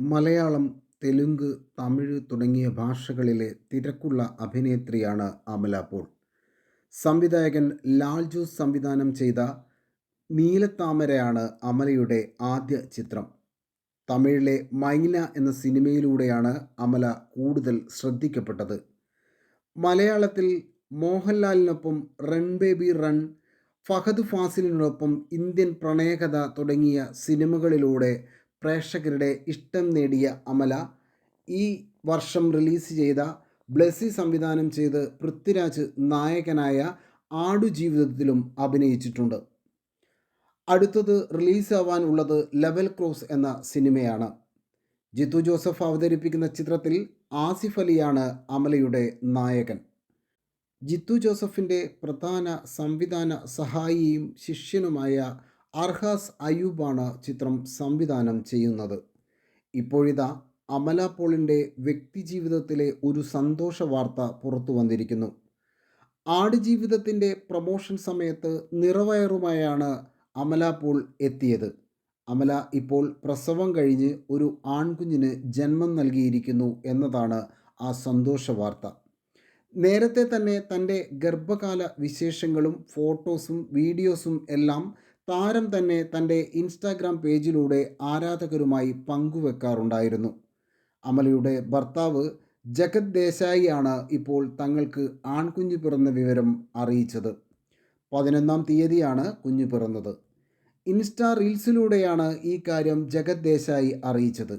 മലയാളം തെലുങ്ക് തമിഴ് തുടങ്ങിയ ഭാഷകളിലെ തിരക്കുള്ള അഭിനേത്രിയാണ് അമല പോൾ. സംവിധായകൻ ലാൽ ജോസ് സംവിധാനം ചെയ്ത നീലത്താമരയാണ് അമലയുടെ ആദ്യ ചിത്രം. തമിഴിലെ മൈന എന്ന സിനിമയിലൂടെയാണ് അമല കൂടുതൽ ശ്രദ്ധിക്കപ്പെട്ടത്. മലയാളത്തിൽ മോഹൻലാലിനൊപ്പം റൺ ബേബി റൺ ഫഹദ് ഫാസിലിനൊപ്പം ഇന്ത്യൻ പ്രണയകഥ തുടങ്ങിയ സിനിമകളിലൂടെ പ്രേക്ഷകരുടെ ഇഷ്ടം നേടിയ അമല ഈ വർഷം റിലീസ് ചെയ്ത ബ്ലെസി സംവിധാനം ചെയ്ത് പൃഥ്വിരാജ് നായകനായ ആടുജീവിതത്തിലും അഭിനയിച്ചിട്ടുണ്ട്. അടുത്തത് റിലീസാവാൻ ഉള്ളത് ലെവൽ ക്രോസ് എന്ന സിനിമയാണ്. ജിത്തു ജോസഫ് അവതരിപ്പിക്കുന്ന ചിത്രത്തിൽ ആസിഫ് അലിയാണ് അമലയുടെ നായകൻ. ജിത്തു ജോസഫിന്റെ പ്രധാന സംവിധാന സഹായിയും ശിഷ്യനുമായ അർഹാസ് അയൂബാണ് ചിത്രം സംവിധാനം ചെയ്യുന്നത്. ഇപ്പോഴിതാ അമല പോളിന്റെ വ്യക്തിജീവിതത്തിലെ ഒരു സന്തോഷ വാർത്ത പുറത്തു വന്നിരിക്കുന്നു. ആടുജീവിതത്തിന്റെ പ്രമോഷൻ സമയത്ത് നിറവയറുമായാണ് അമല പോൾ എത്തിയത്. അമല ഇപ്പോൾ പ്രസവം കഴിഞ്ഞ് ഒരു ആൺകുഞ്ഞിന് ജന്മം നൽകിയിരിക്കുന്നു എന്നതാണ് ആ സന്തോഷ വാർത്ത. നേരത്തെ തന്നെ തന്റെ ഗർഭകാല വിശേഷങ്ങളും ഫോട്ടോസും വീഡിയോസും എല്ലാം താരം തന്നെ തന്റെ ഇൻസ്റ്റാഗ്രാം പേജിലൂടെ ആരാധകരുമായി പങ്കുവെക്കാറുണ്ടായിരുന്നു. അമലയുടെ ഭർത്താവ് ജഗത് ദേശായിയാണ് ഇപ്പോൾ തങ്ങൾക്ക് ആൺകുഞ്ഞു പിറന്ന വിവരം അറിയിച്ചത്. പതിനൊന്നാം തീയതിയാണ് കുഞ്ഞു പിറന്നത്. ഇൻസ്റ്റാ റീൽസിലൂടെയാണ് ഈ കാര്യം ജഗത് ദേശായി അറിയിച്ചത്.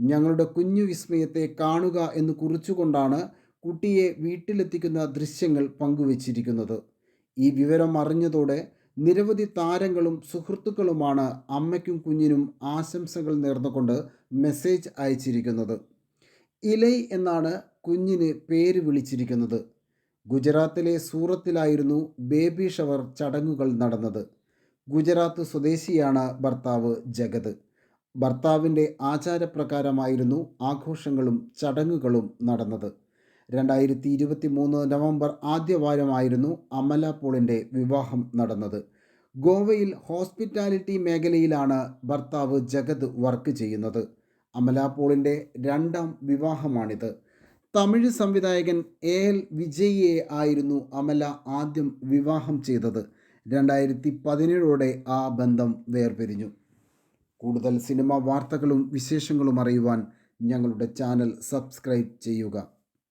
ഞങ്ങളുടെ കുഞ്ഞു വിസ്മയത്തെ കാണുക എന്ന് കുറിച്ചുകൊണ്ടാണ് കുട്ടിയെ വീട്ടിലെത്തിക്കുന്ന ദൃശ്യങ്ങൾ പങ്കുവച്ചിരിക്കുന്നത്. ഈ വിവരം അറിഞ്ഞതോടെ നിരവധി താരങ്ങളും സുഹൃത്തുക്കളുമാണ് അമ്മയ്ക്കും കുഞ്ഞിനും ആശംസകൾ നേർന്നുകൊണ്ട് മെസ്സേജ് അയച്ചിരിക്കുന്നത്. ഇലൈ എന്നാണ് കുഞ്ഞിന് പേര് വിളിച്ചിരിക്കുന്നത്. ഗുജറാത്തിലെ സൂറത്തിലായിരുന്നു ബേബി ഷവർ ചടങ്ങുകൾ നടന്നത്. ഗുജറാത്ത് സ്വദേശിയാണ് ഭർത്താവ് ജഗത്. ഭർത്താവിന്റെ ആചാരപ്രകാരമായിരുന്നു ആഘോഷങ്ങളും ചടങ്ങുകളും നടന്നത്. രണ്ടായിരത്തി ഇരുപത്തി മൂന്ന് നവംബർ ആദ്യവാരമായിരുന്നു അമല പോളിന്റെ വിവാഹം നടന്നത്. ഗോവയിൽ ഹോസ്പിറ്റാലിറ്റി മേഖലയിലാണ് ഭർത്താവ് ജഗത് വർക്ക് ചെയ്യുന്നത്. അമല പോളിന്റെ രണ്ടാം വിവാഹമാണിത്. തമിഴ് സംവിധായകൻ എ എൽ വിജയിയെ ആയിരുന്നു അമല ആദ്യം വിവാഹം ചെയ്തത്. രണ്ടായിരത്തി പതിനേഴോടെ ആ ബന്ധം വേർപിരിഞ്ഞു. കൂടുതൽ സിനിമ വാർത്തകളും വിശേഷങ്ങളും അറിയുവാൻ ഞങ്ങളുടെ ചാനൽ സബ്സ്ക്രൈബ് ചെയ്യുക.